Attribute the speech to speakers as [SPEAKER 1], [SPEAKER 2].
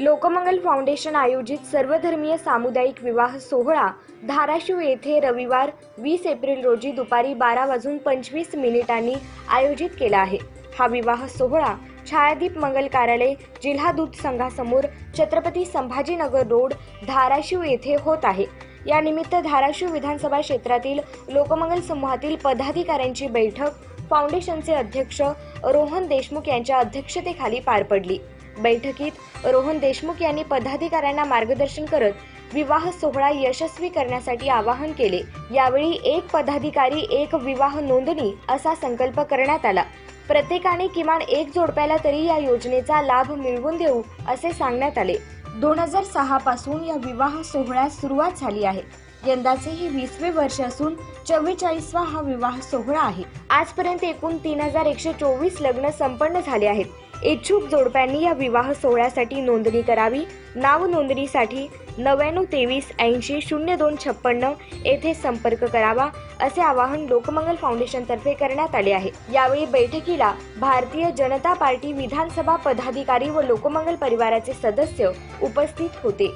[SPEAKER 1] Lokmangal foundation आयोजित सर्वधर्मीय सामुदायिक विवाह सोहळा धाराशिव येथे रविवार वीस एप्रिल रोजी दुपारी बारा वाजून पंचवीस मिनिटांनी आयोजित केला आहे. हा विवाह सोहळा छायादीप मंगल कार्यालय जिल्हा दूध संघासमोर छत्रपती संभाजीनगर रोड धाराशिव येथे होत आहे. यानिमित्त धाराशिव विधानसभा क्षेत्रातील लोकमंगल समूहातील पदाधिकाऱ्यांची बैठक फाउंडेशनचे अध्यक्ष रोहन देशमुख यांच्या अध्यक्षतेखाली पार पडली. बैठकीत रोहन देशमुख यांनी पदाधिकाऱ्यांना मार्गदर्शन करत विवाह सोहळा यशस्वी करण्यासाठी आवाहन केले. यावेळी एक पदाधिकारी एक विवाह नोंदणी असा संकल्प करण्यात आला. प्रत्येकाने किमान एक जोडप्याला तरी या योजनेचा लाभ मिळवून देऊ असे सांगण्यात आले. दोन हजार सहा पासून या विवाह सोहळ्यास सुरुवात झाली आहे. यंदाचे हे वीसवे वर्ष असून चव्वेचाळीसवा हा विवाह सोहळा आहे. आजपर्यंत एकूण तीन हजार एकशे चोवीस लग्न संपन्न झाले आहेत. इच्छुक जोडप्यांनी या विवाह सोहळ्यासाठी नोंदणी करावी. नाव नोंदणीसाठी नव्याण्णव तेवीस ऐंशी शून्य दोन छप्पन्न येथे संपर्क करावा असे आवाहन लोकमंगल फाउंडेशनतर्फे करण्यात आले आहे. यावेळी बैठकीला भारतीय जनता पार्टी विधानसभा पदाधिकारी व लोकमंगल परिवाराचे सदस्य उपस्थित होते.